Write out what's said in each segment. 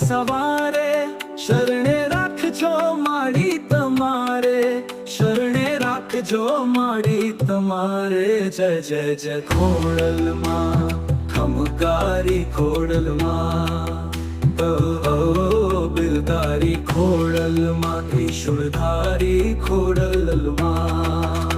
સવારે શરણે રાખજો માડી તમારે શરણે રાખજો માડી તમારે જય જય જય ખોડલમાં ખમકારી ખોડલમાં બિલદારી ખોડલમાં ત્રિશુળધારી ખોડલમાં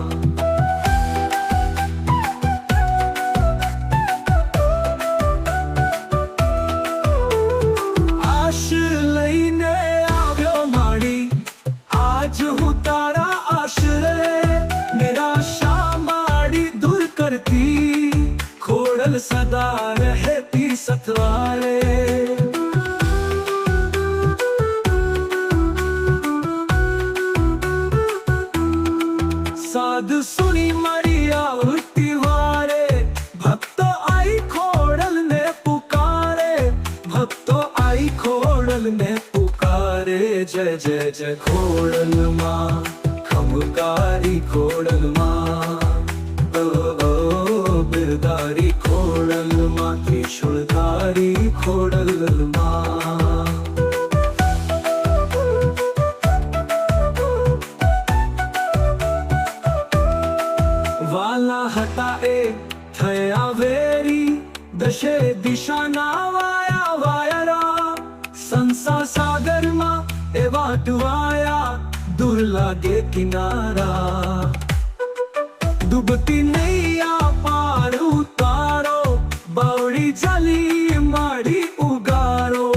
आज हूँ तारा आश्रय मेरा शामाड़ी दूर करती। खोड़ल सदा रहती सतवारे। જય જય જય ખોડલ માં ખમકારી ખોડલ માં ઓ ઓ બિરદારી ખોડલ માં ત્રિશુળધારી ખોડલ માં વાલા હતા એ થયા વેરી દશે દિશાના વાયા વાયરા સંસાર સાગરમાં એવા ડુવાયા દૂર લાગે કિનારા ડૂબતી નૈયા પાર ઉતારો બાવડી જાલી માડી ઉગારો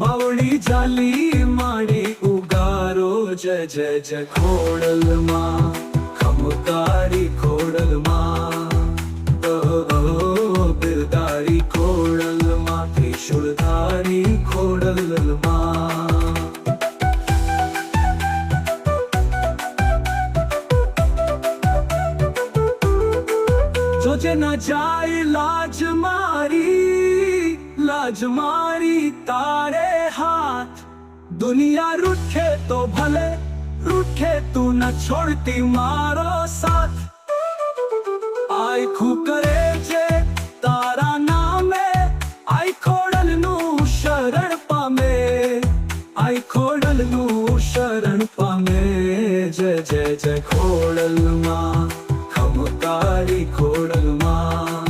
બાવડી જાલી માડી ઉગારો જય જય જય ખોડલમાં ખમકારી ખોડલમાં ઓ ઓ બિરદારી ખોડલમાં ત્રિશુળધારી ખોડલમાં જોજે ના જાય લાજ મારી લાજ મારી તારે હાથ દુનિયા રૂઠે તો ભલે રૂઠે તું ન છોડતી મારો સાથ આખું કરે છે તારા નામે આઈ ખોડલ નું શરણ પામે આઈ ખોડલ નું શરણ પામે જય જય જય ખોડલ માં ખમકારી ખોડલ માં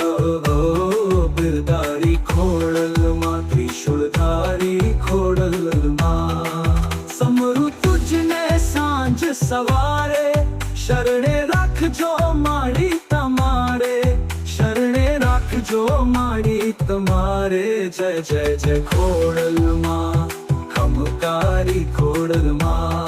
ઓ ઓ બિરદારી ખોડલ માં ત્રિશુળધારી ખોડલમાં સમરુ તુજને સાંજ સવારે શરણે રાખજો માડી તમારે શરણે રાખજો માડી તમારે જય જય જય ખોડલમાં ખમકારી ખોડલ માં